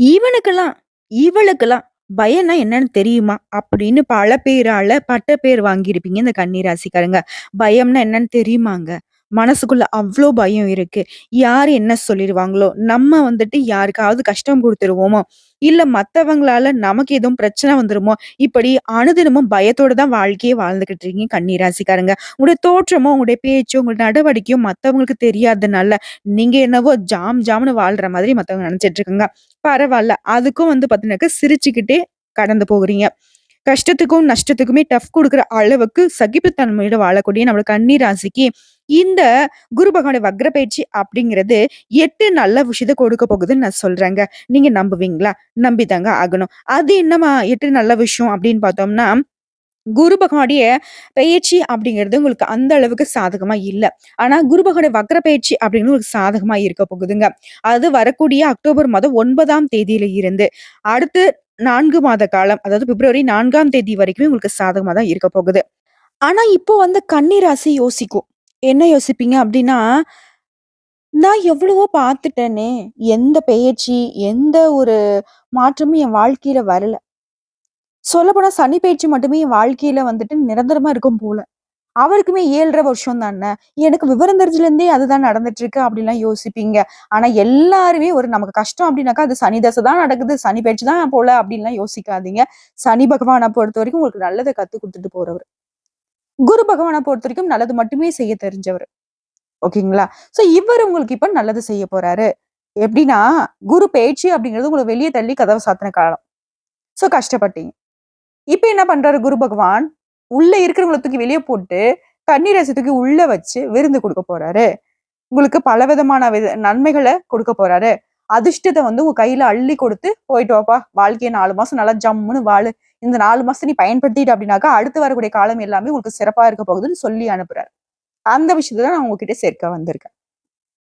இவனுக்கெல்லாம், இவளுக்கெல்லாம் பயம்னா என்னன்னு தெரியுமா? அப்படின்னு பல பேரால பட்ட பேர் வாங்கியிருப்பீங்க இந்த கன்னிராசிக்காரங்க பயம்னா என்னன்னு தெரியுமாங்க? மனசுக்குள்ள அவ்வளோ பயம் இருக்கு. யாரு என்ன சொல்லிடுவாங்களோ நம்ம வந்துட்டு யாருக்காவது கஷ்டம் கொடுத்துருவோமோ இல்ல மத்தவங்களால நமக்கு எதுவும் பிரச்சனை வந்துருமோ? இப்படி அனுதினமும் பயத்தோட தான் வாழ்க்கையே வாழ்ந்துகிட்டு இருக்கீங்க கண்ணீராசிக்காரங்க உங்களுடைய தோற்றமோ, உங்களுடைய பேச்சோ, உங்களுடைய நடவடிக்கையும் மத்தவங்களுக்கு தெரியாதனால, நீங்க என்னவோ ஜாம் ஜாம்னு வாழ்ற மாதிரி மத்தவங்க நினைச்சிட்டு இருக்காங்க. பரவாயில்ல அதுக்கும் வந்து பாத்தீங்கன்னாக்கா சிரிச்சுக்கிட்டே கடந்து போகிறீங்க கஷ்டத்துக்கும், நஷ்டத்துக்குமே டஃப் கொடுக்குற அளவுக்கு சகிப்புத்தன்மையோட வாழக்கூடிய நம்ம கன்னி ராசிக்கு, இந்த குரு பகவானுடைய வக்ர பயிற்சி அப்படிங்கிறது எட்டு நல்ல விஷயத்தை கொடுக்க போகுதுன்னு நான் சொல்றேங்க. நீங்க நம்புவீங்களா? நம்பிதாங்க ஆகணும். அது என்னமா எட்டு நல்ல விஷயம் அப்படின்னு பார்த்தோம்னா, குரு பகவானுடைய பயிற்சி அப்படிங்கிறது உங்களுக்கு அந்த அளவுக்கு சாதகமா இல்ல. ஆனா குரு பகவானுடைய வக்ர பயிற்சி அப்படிங்கிறது உங்களுக்கு சாதகமா இருக்க போகுதுங்க. அது வரக்கூடிய அக்டோபர் மாதம் ஒன்பதாம் தேதியில இருந்து, அடுத்து நான்கு மாத காலம், அதாவது பிப்ரவரி நான்காம் தேதி வரைக்குமே உங்களுக்கு சாதகமாக தான் இருக்க போகுது. ஆனா இப்போ வந்து கன்னி ராசி யோசிக்கும். என்ன யோசிப்பீங்க அப்படின்னா, நான் எவ்வளவோ பார்த்துட்டேனே! எந்த பெயர்ச்சி, எந்த ஒரு மாற்றமும் என் வாழ்க்கையில வரல. சொல்லப்போனா சனி பயிற்சி மட்டுமே என் வாழ்க்கையில வந்துட்டு நிரந்தரமா இருக்கும் போல. அவருக்குமே ஏழரை வருஷம் தானே! எனக்கு விவரம் தெரிஞ்சிலேருந்தே அதுதான் நடந்துட்டு இருக்கு அப்படிலாம் யோசிப்பீங்க. ஆனா எல்லாருமே ஒரு நமக்கு கஷ்டம் அப்படின்னாக்கா, அது சனி தசை தான் நடக்குது, சனி பயிற்சி தான் போல அப்படின்லாம் யோசிக்காதீங்க. சனி பகவான பொறுத்தவரைக்கும் உங்களுக்கு நல்லதை கத்து குடுத்துட்டு போறவரு. குரு பொறுத்த வரைக்கும் நல்லது மட்டுமே செய்ய தெரிஞ்சவரு. ஓகேங்களா? சோ இவரு உங்களுக்கு இப்ப நல்லது செய்ய போறாரு. எப்படின்னா, குரு பேச்சு அப்படிங்கிறது உங்களை வெளியே தள்ளி கதவை சாத்தின காலம். சோ கஷ்டப்பட்டீங்க. இப்ப என்ன பண்றாரு குரு பகவான்? உள்ள இருக்கிறவங்களை தூக்கி வெளியே போட்டு, கண்ணீர் ராசிய தூக்கி உள்ள வச்சு விருந்து கொடுக்க போறாரு. உங்களுக்கு பல விதமான வித நன்மைகளை கொடுக்க போறாரு. அதிர்ஷ்டத்தை வந்து உங்க கையில அள்ளி கொடுத்து, "போயிட்டு வாப்பா, வாழ்க்கையை நாலு மாசம் நல்லா ஜம்முன்னு வாழு. இந்த நாலு மாசம் நீ பயன்படுத்திட்டு அப்படின்னாக்கா, அடுத்து வரக்கூடிய காலம் எல்லாமே உங்களுக்கு சிறப்பா இருக்க போகுதுன்னு" சொல்லி அனுப்புறாரு. அந்த விஷயத்தை தான் நான் உங்ககிட்ட சேர்க்க வந்திருக்கேன்.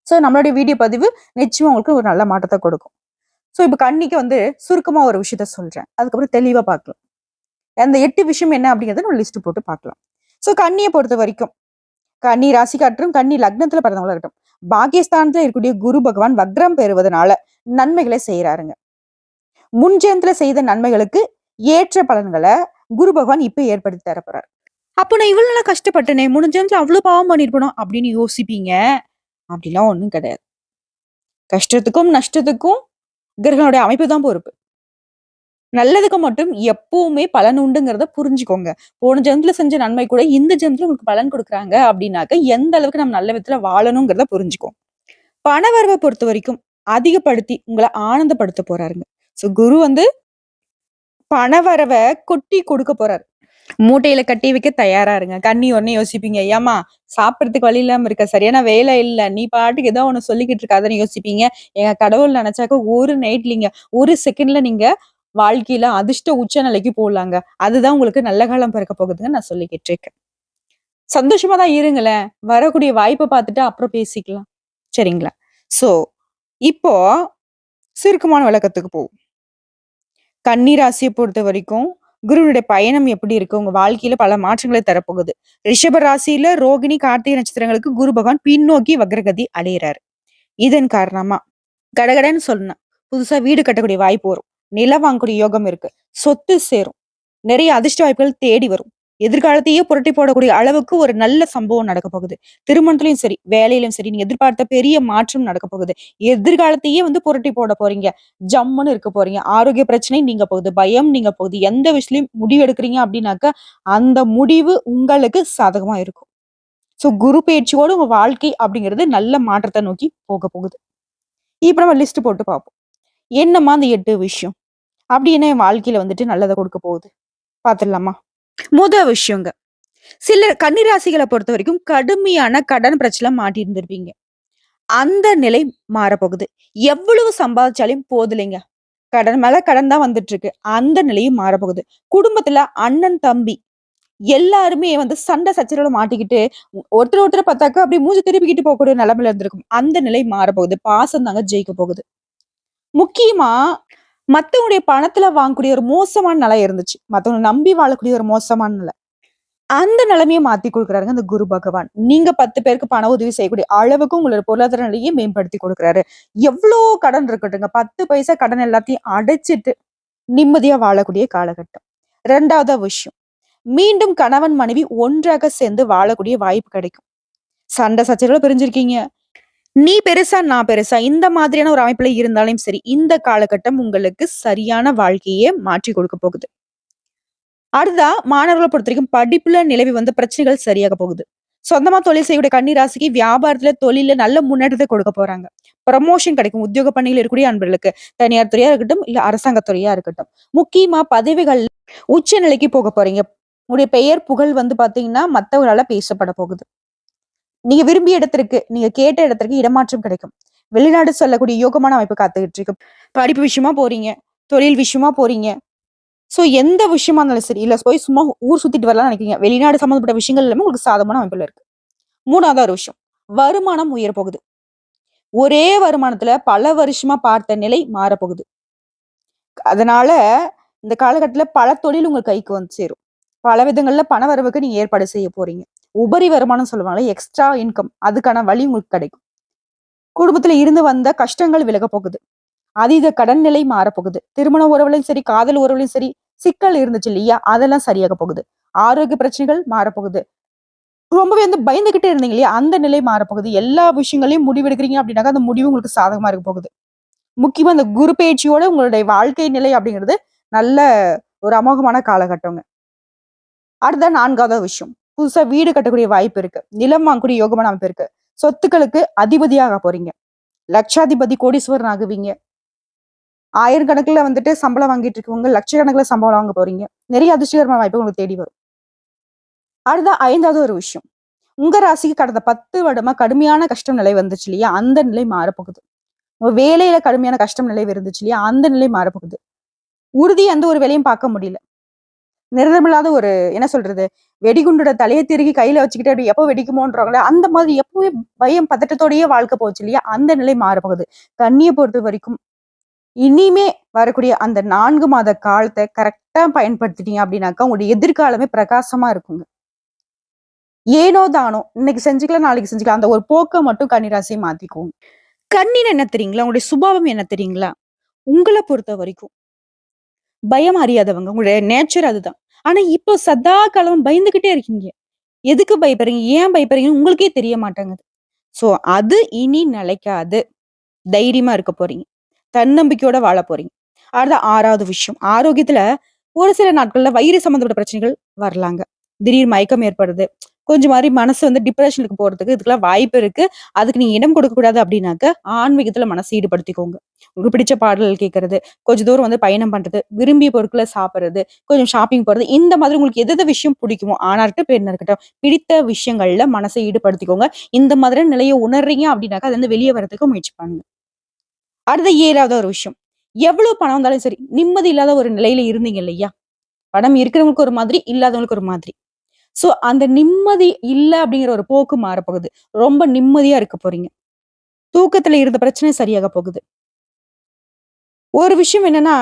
ஸோ நம்மளுடைய வீடியோ பதிவு நிச்சயமா உங்களுக்கு ஒரு நல்ல மாற்றத்தை கொடுக்கும். ஸோ இப்போ கண்ணிக்கு வந்து சுருக்கமா ஒரு விஷயத்த சொல்றேன். அதுக்கப்புறம் தெளிவா பார்க்கலாம். அந்த எட்டு விஷயம் என்ன அப்படிங்கிறத நம்ம லிஸ்ட் போட்டு பார்க்கலாம். ஸோ கண்ணியை பொறுத்த வரைக்கும் கன்னி ராசிக்காற்றும் கன்னி லக்னத்துல பிறந்தவங்களா இருக்கட்டும், பாகிஸ்தானத்துல இருக்கக்கூடிய குரு பகவான் வக்ரம் பெறுவதனால நன்மைகளை செய்யறாருங்க முன்ஜென்மத்துல செய்த நன்மைகளுக்கு ஏற்ற பலன்களை குரு பகவான் இப்ப ஏற்படுத்தி தர அப்போ நான் இவ்வளவு நல்லா கஷ்டப்பட்டேனே, முன் அவ்வளோ பாவம் பண்ணியிருப்பனோ அப்படின்னு யோசிப்பீங்க. அப்படிலாம் ஒன்றும் கிடையாது. கஷ்டத்துக்கும், நஷ்டத்துக்கும் கிரகங்களுடைய அமைப்பு தான் பொறுப்பு. நல்லதுக்கு மட்டும் எப்பவுமே பலன் உண்டுங்கிறத புரிஞ்சுக்கோங்க. போன ஜென்மத்துல செஞ்ச நன்மை கூட இந்த ஜென்மத்துல உங்களுக்கு பலன் கொடுக்குறாங்க அப்படின்னாக்க, எந்த அளவுக்கு நம்ம நல்ல விதத்துல வாழணுங்கிறத புரிஞ்சுக்கோங்க. பணவரவ பொறுத்தவரைக்கும் அதிகப்படுத்தி உங்களை ஆனந்தப்படுத்த போறாருங்க. ஸோ குரு வந்து பணவரவ கொட்டி கொடுக்க போறாரு. மூட்டையில கட்டி வைக்க தயாரா இருங்க. கண்ணி உடனே யோசிப்பீங்க, ஏமா சாப்பிட்றதுக்கு வழி இல்லாம இருக்க. சரியான வேலை இல்ல. நீ பாட்டுக்கு ஏதோ ஒண்ணு சொல்லிக்கிட்டு இருக்காதுன்னு யோசிப்பீங்க. எங்க கடவுள் நினைச்சாக்க ஒரு நைட்லிங்க, ஒரு செகண்ட்ல நீங்க வாழ்க்கையில அதிர்ஷ்ட உச்ச நிலைக்கு போகலாங்க அதுதான் உங்களுக்கு நல்ல காலம் பிறக்க போகுதுன்னு நான் சொல்லிக்கிட்டு இருக்கேன். சந்தோஷமா தான் இருங்களேன். வரக்கூடிய வாய்ப்பை பார்த்துட்டு அப்புறம் பேசிக்கலாம். சரிங்களா? சோ இப்போ சுருக்கமான விளக்கத்துக்கு போவோம். கன்னி பொறுத்த வரைக்கும் குருவனுடைய பயணம் எப்படி இருக்கு? உங்க வாழ்க்கையில பல மாற்றங்களை தரப்போகுது. ரிஷப ராசியில ரோகிணி, கார்த்திகை நட்சத்திரங்களுக்கு குரு பகவான் பின்னோக்கி வக்ரகதி அடையிறாரு இதன் காரணமா கடகடன்னு சொல்லணும். புதுசா வீடு கட்டக்கூடிய வாய்ப்பு வரும். நிலம் வாங்கக்கூடிய யோகம் இருக்கு. சொத்து சேரும். நிறைய அதிர்ஷ்ட வாய்ப்புகள் தேடி வரும். எதிர்காலத்தையே புரட்டி போடக்கூடிய அளவுக்கு ஒரு நல்ல சம்பவம் நடக்க போகுது. திருமணத்திலையும் சரி, வேலையிலும் சரி, நீங்க எதிர்பார்த்த பெரிய மாற்றம் நடக்க போகுது. எதிர்காலத்தையே வந்து புரட்டி போட போறீங்க. ஜம்முன்னு இருக்க போறீங்க. ஆரோக்கிய பிரச்சனை நீங்க போகுது. பயம் நீங்க போகுது. எந்த விஷயத்திலையும் முடிவு எடுக்கிறீங்க அப்படின்னாக்கா அந்த முடிவு உங்களுக்கு சாதகமா இருக்கும். ஸோ குரு பெயர்ச்சியோட உங்க வாழ்க்கை அப்படிங்கிறது நல்ல மாற்றத்தை நோக்கி போக போகுது. இப்ப நம்ம லிஸ்ட் போட்டு பார்ப்போம். என்னம்மா அந்த எட்டு விஷயம்? அப்படி என்ன என் வாழ்க்கையில வந்துட்டு நல்லதை கொடுக்க போகுது? பார்த்துடலாமா? முத விஷயங்க. சில கன்னி பொறுத்த வரைக்கும் கடுமையான கடன் பிரச்சனை மாட்டி இருந்திருப்பீங்க அந்த நிலை மாறப்போகுது. எவ்வளவு சம்பாதிச்சாலையும் போதில்லைங்க. கடன் மேல கடன் தான் வந்துட்டு இருக்கு. அந்த நிலையும் மாறப்போகுது. குடும்பத்துல அண்ணன், தம்பி எல்லாருமே வந்து சண்டை சச்சரவுல மாட்டிக்கிட்டு, ஒருத்தர் ஒருத்தர் பார்த்தாக்கா அப்படியே மூஞ்சி திருப்பிக்கிட்டு போகக்கூடிய நிலைமையில இருந்திருக்கும். அந்த நிலை மாறப்போகுது. பாசம் தாங்க ஜெயிக்க போகுது. முக்கியமா மத்தவங்களுடைய பணத்துல வாங்கக்கூடிய ஒரு மோசமான நிலை இருந்துச்சு. மத்தவங்கள நம்பி வாழக்கூடிய ஒரு மோசமான நிலை. அந்த நிலைமையை மாத்தி கொடுக்குறாருங்க அந்த குரு பகவான். நீங்க 10 பேருக்கு பண உதவி செய்யக்கூடிய அளவுக்கு உங்களோட பொருளாதார நிலையை மேம்படுத்தி கொடுக்குறாரு எவ்வளோ கடன் இருக்கட்டுங்க. 10 பைசா கடன் எல்லாத்தையும் அடைச்சிட்டு நிம்மதியா வாழக்கூடிய காலகட்டம். ரெண்டாவது விஷயம். மீண்டும் கணவன், மனைவி ஒன்றாக சேர்ந்து வாழக்கூடிய வாய்ப்பு கிடைக்கும். சண்டை சச்சரவுல பிரிஞ்சிருக்கீங்க. நீ பெருசா, நான் பெருசா இந்த மாதிரியான ஒரு அமைப்புல இருந்தாலும் சரி, இந்த காலகட்டம் உங்களுக்கு சரியான வாழ்க்கையே மாற்றி கொடுக்க போகுது. அடுத்ததா பொறுத்த வரைக்கும் படிப்புல நிலவி வந்த பிரச்சனைகள் சரியாக போகுது. சொந்தமா தொழில் செய்யக்கூடிய கன்னிராசிக்கு வியாபாரத்துல, தொழில நல்ல முன்னேற்றத்தை கொடுக்க போறாங்க. ப்ரமோஷன் கிடைக்கும். உத்தியோக பணியில் இருக்கக்கூடிய அன்பர்களுக்கு. தனியார் துறையா இருக்கட்டும், இல்ல அரசாங்க துறையா இருக்கட்டும். முக்கியமா பதவிகள் உச்ச நிலைக்கு போக போறீங்க. உங்களுடைய பெயர், புகழ் வந்து பார்த்தீங்கன்னா, மத்தவங்களால பேசப்பட போகுது. நீங்க விரும்பிய இடத்திற்கு, நீங்க கேட்ட இடத்திற்கு இடமாற்றம் கிடைக்கும். வெளிநாடு செல்லக்கூடிய யோகமான அமைப்பு காத்துக்கிட்டு இருக்கு. படிப்பு விஷயமா போறீங்க. தொழில் விஷயமா போறீங்க. ஸோ எந்த விஷயமா இருந்தாலும் சரி, இல்லை போய் சும்மா ஊர் சுத்திட்டு வரலாம் நினைக்கிறீங்க. வெளிநாடு சம்மந்தப்பட்ட விஷயங்கள் எல்லாமே உங்களுக்கு சாதமான அமைப்புல இருக்கு. மூணாவது ஒரு விஷயம். வருமானம் உயர போகுது. ஒரே வருமானத்துல பல வருஷமா பார்த்த நிலை மாறப்போகுது. அதனால இந்த காலகட்டத்தில் பல தொழில் உங்கள் கைக்கு வந்து சேரும். பல விதங்கள்ல பண வரவுக்கு நீங்க ஏற்பாடு செய்ய போறீங்க. உபரி வருமானம் சொல்லுவாங்களே எக்ஸ்ட்ரா இன்கம் அதுக்கான வழி உங்களுக்கு கிடைக்கும். குடும்பத்துல இருந்து வந்த கஷ்டங்கள் விலகப் போகுது. அதீத கடன் நிலை மாறப்போகுது. திருமண உறவுலையும் சரி, காதல் உறவுலையும் சரி, சிக்கல் இருந்துச்சு இல்லையா? அதெல்லாம் சரியாக போகுது. ஆரோக்கிய பிரச்சனைகள் மாறப்போகுது. ரொம்பவே வந்து பயந்துகிட்டே இருந்தீங்க இல்லையா? அந்த நிலை மாறப்போகுது. எல்லா விஷயங்களையும் முடிவெடுக்கிறீங்க அப்படின்னாக்கா, அந்த முடிவு உங்களுக்கு சாதகமா இருக்க போகுது. முக்கியமா அந்த குரு பயிற்சியோட உங்களுடைய வாழ்க்கை நிலை அப்படிங்கிறது நல்ல ஒரு அமோகமான காலகட்டங்க. அடுத்த நான்காவது விஷயம். புதுசா வீடு கட்டக்கூடிய வாய்ப்பு இருக்கு. நிலம் வாங்கக்கூடிய யோகமான அமைப்பு இருக்கு. சொத்துக்களுக்கு அதிபதியாக போறீங்க. லட்சாதிபதி, கோடீஸ்வரன் ஆகுவீங்க. ஆயிரக்கணக்குல வந்துட்டு சம்பளம் வாங்கிட்டு இருக்கவங்க, லட்சக்கணக்குல சம்பளம் வாங்க போறீங்க. நிறைய அதிர்ஷ்டகரமான வாய்ப்பு உங்களுக்கு தேடி வரும். அடுத்த ஐந்தாவது ஒரு விஷயம். உங்க ராசிக்கு கடந்த 10 வருடமா கடுமையான கஷ்டம் நிலை வந்துச்சு இல்லையா? அந்த நிலை மாறப்போகுது. உங்க வேலையில கடுமையான கஷ்டம் நிலை இருந்துச்சு இல்லையா? அந்த நிலை மாறப்போகுது. உறுதி எந்த ஒரு வேலையும் பார்க்க முடியல. நிரந்தரமில்லாத ஒரு என்ன சொல்றது? வெடிகுண்டோட தலையை திருகி கையில வச்சுக்கிட்டு அப்படி எப்போ வெடிக்குமோன்றாங்களே அந்த மாதிரி எப்பவுமே பயம், பதட்டத்தோடயே வாழ்க்கை போச்சு இல்லையா? அந்த நிலை மாறப்போகுது. பொறுத்த வரைக்கும் இனிமே வரக்கூடிய அந்த நான்கு மாத காலத்தை கரெக்டா பயன்படுத்திட்டீங்க அப்படின்னாக்கா, உங்களுடைய எதிர்காலமே பிரகாசமா இருக்குங்க. ஏனோ தானோ, இன்னைக்கு செஞ்சுக்கலாம், நாளைக்கு செஞ்சுக்கலாம். அந்த ஒரு போக்கை மட்டும் கன்னி மாத்திக்குவோம் கண்ணின் என்ன தெரியுங்களா? உங்களுடைய சுபாவம் என்ன தெரியுங்களா? உங்களை பொறுத்த வரைக்கும் பயம் அறியாதவங்க. உங்களுடைய நேச்சர் அதுதான். ஆனா இப்போ சதா காலம் பயந்துகிட்டே இருக்கீங்க. எதுக்கு பயப்படுறீங்க? ஏன் பயப்படுறீங்கன்னு உங்களுக்கே தெரிய மாட்டேங்குது. சோ அது இனி நிலைக்காது. தைரியமா இருக்க போறீங்க. தன்னம்பிக்கையோட வாழ போறீங்க. அடுத்த ஆறாவது விஷயம். ஆரோக்கியத்துல ஒரு சில நாட்கள்ல வயிறு சம்மந்தப்பட்ட பிரச்சனைகள் வரலாங்க. திடீர் மயக்கம் ஏற்படுது. கொஞ்சம் மாதிரி மனசு வந்து டிப்ரெஷனுக்கு போறதுக்கு இதுக்கெல்லாம் வாய்ப்பு இருக்கு. அதுக்கு நீங்க இடம் கொடுக்கக்கூடாது அப்படின்னாக்க, ஆன்மீகத்துல மனசு ஈடுபடுத்திக்கோங்க. உங்களுக்கு பிடிச்ச பாடல்கள் கேட்கறது, கொஞ்சம் தூரம் வந்து பயணம் பண்றது, விரும்பிய பொருட்கள சாப்பிடுறது, கொஞ்சம் ஷாப்பிங் போறது, இந்த மாதிரி உங்களுக்கு எது எது விஷயம் பிடிக்குமோ, ஆணா இருக்கட்டும், பெண்ணா இருக்கட்டும், பிடித்த விஷயங்கள்ல மனசை ஈடுபடுத்திக்கோங்க. இந்த மாதிரி நிலைய உணர்றீங்க அப்படின்னாக்கா, வந்து வெளியே வரதுக்கு முயற்சி பண்ணுங்க. அடுத்த ஏழாவது ஒரு விஷயம். எவ்வளவு பணம் வந்தாலும் சரி, நிம்மதி இல்லாத ஒரு நிலையில இருந்தீங்க இல்லையா? பணம் இருக்கிறவங்களுக்கு ஒரு மாதிரி, இல்லாதவங்களுக்கு ஒரு மாதிரி. ஸோ அந்த நிம்மதி இல்லை அப்படிங்கிற ஒரு போக்கு மாறப்போகுது. ரொம்ப நிம்மதியா இருக்க போறீங்க. தூக்கத்துல இருந்த பிரச்சனை சரியாக போகுது. ஒரு விஷயம் என்னன்னா,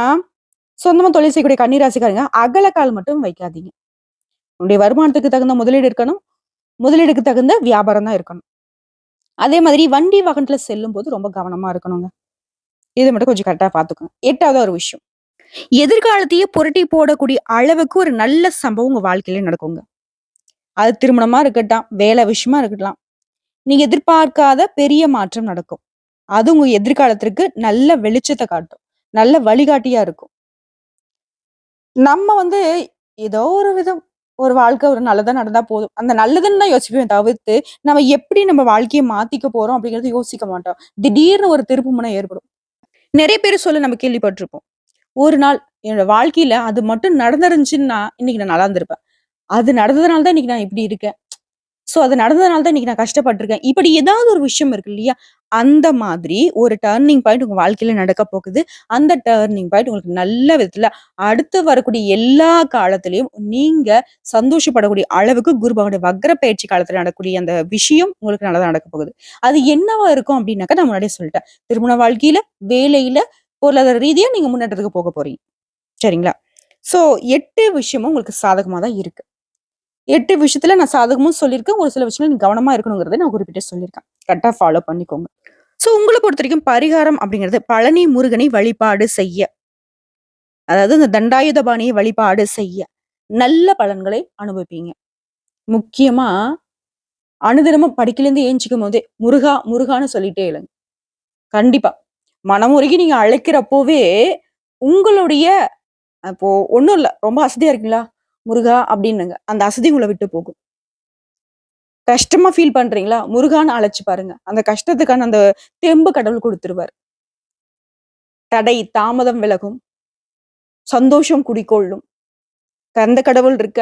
சொந்தமா தொழில் செய்யக்கூடிய கன்னிராசிக்காரங்க அகலக்கால் மட்டும் வைக்காதீங்க. உங்களுடைய வருமானத்துக்கு தகுந்த முதலீடு இருக்கணும். முதலீடுக்கு தகுந்த வியாபாரம் தான் இருக்கணும். அதே மாதிரி வண்டி வாகனத்துல செல்லும்போது ரொம்ப கவனமா இருக்கணுங்க. இது மட்டும் கொஞ்சம் கரெக்டா பார்த்துக்கோங்க. 8வது ஒரு விஷயம். எதிர்காலத்தையே புரட்டி போடக்கூடிய அளவுக்கு ஒரு நல்ல சம்பவம் உங்க வாழ்க்கையில நடக்குங்க. அது திருமணமா இருக்கட்டும், வேலை விஷயமா இருக்கட்லாம். நீங்க எதிர்பார்க்காத பெரிய மாற்றம் நடக்கும். அது உங்க எதிர்காலத்திற்கு நல்ல வெளிச்சத்தை காட்டும். நல்ல வழிகாட்டியா இருக்கும். நம்ம வந்து ஏதோ ஒரு விதம் ஒரு வாழ்க்கை ஒரு நல்லதா நடந்தா போதும். அந்த நல்லதுன்னு தான் யோசிப்போம் தவிர்த்து, நம்ம எப்படி நம்ம வாழ்க்கையை மாத்திக்க போறோம் அப்படிங்கறது யோசிக்க மாட்டோம். திடீர்னு ஒரு திருப்புமுனை ஏற்படும். நிறைய பேர் சொல்ல நம்ம கேள்விப்பட்டிருப்போம். ஒரு நாள் என்னோட வாழ்க்கையில அது மட்டும் நடந்திருந்துச்சுன்னா, இன்னைக்கு நான் நல்லா இருந்திருப்பேன். அது நடந்ததுனால தான் இன்னைக்கு நான் இப்படி இருக்கேன். ஸோ அது நடந்ததுனால தான் இன்னைக்கு நான் கஷ்டப்பட்டுருக்கேன். இப்படி ஏதாவது ஒரு விஷயம் இருக்கு இல்லையா? அந்த மாதிரி ஒரு டேர்னிங் பாயிண்ட் உங்க வாழ்க்கையில நடக்க போகுது. அந்த டேர்னிங் பாயிண்ட் உங்களுக்கு நல்ல விதத்துல அடுத்து வரக்கூடிய எல்லா காலத்திலையும் நீங்க சந்தோஷப்படக்கூடிய அளவுக்கு குரு வக்ர பயிற்சி காலத்துல நடக்கக்கூடிய அந்த விஷயம் உங்களுக்கு நல்லதா நடக்க போகுது. அது என்னவா இருக்கும் அப்படின்னாக்கா, நான் முன்னாடியே சொல்லிட்டேன். திருமண வாழ்க்கையில, வேலையில, பொருளாதார ரீதியா நீங்க முன்னேற்றத்துக்கு போக போறீங்க. சரிங்களா? ஸோ எட்டு விஷயமும் உங்களுக்கு சாதகமாக தான் இருக்கு. எட்டு விஷயத்துல நான் சாதகமும் சொல்லியிருக்கேன். ஒரு சில விஷயங்கள் நீ கவனமா இருக்கணுங்கிறத நான் குறிப்பிட்டு சொல்லியிருக்கேன். கரெக்டாக ஃபாலோ பண்ணிக்கோங்க. ஸோ உங்களை பொறுத்த வரைக்கும் பரிகாரம் அப்படிங்கிறது பழனி முருகனை வழிபாடு செய்ய அதாவது இந்த தண்டாயுதபாணியை வழிபாடு செய்ய நல்ல பலன்களை அனுபவிப்பீங்க. முக்கியமா அனுதினமும் படிக்கலேருந்து ஏஞ்சிக்கும் போதே முருகா, முருகான்னு சொல்லிட்டே இல்லைங்க கண்டிப்பா. மனமுருகி நீங்க அழைக்கிறப்போவே, உங்களுடைய இப்போ ஒன்றும் இல்லை ரொம்ப அசதியா இருக்கீங்களா? முருகா அப்படின்னுங்க. அந்த அசதி உங்களை விட்டு போகும். கஷ்டமா ஃபீல் பண்றீங்களா? முருகான்னு அழைச்சு பாருங்க. அந்த கஷ்டத்துக்கான அந்த தெம்பு கடவுள் குடுத்துருவாரு. தடை, தாமதம் விலகும். சந்தோஷம் குடிக்கொள்ளும் கந்த கடவுள் இருக்க,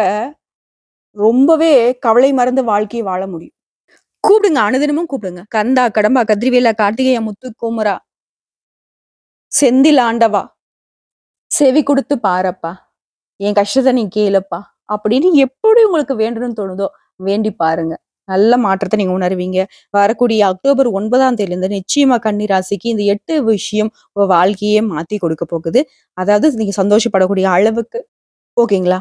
ரொம்பவே கவலை மறந்து வாழ்க்கையை வாழ முடியும். கூப்பிடுங்க. அனுதினமும் கூப்பிடுங்க. கந்தா, கடம்பா, கதிர்வேலா, கார்த்திகேயா, முத்து, கோமரா செந்தில் ஆண்டவா. செவி குடுத்து பாரப்பா. என் கஷ்டத்தை நீ கேளுப்பா அப்படின்னு எப்படி உங்களுக்கு வேண்டணும்னு தோணுதோ, வேண்டி பாருங்க. நல்ல மாற்றத்தை நீங்க உணருவீங்க. வரக்கூடிய அக்டோபர் ஒன்பதாம் தேதியிலிருந்து நிச்சயமா கன்னி ராசிக்கு இந்த எட்டு விஷயம் உங்க வாழ்க்கையே மாத்தி கொடுக்க போகுது. அதாவது நீங்க சந்தோஷப்படக்கூடிய அளவுக்கு ஓகேங்களா?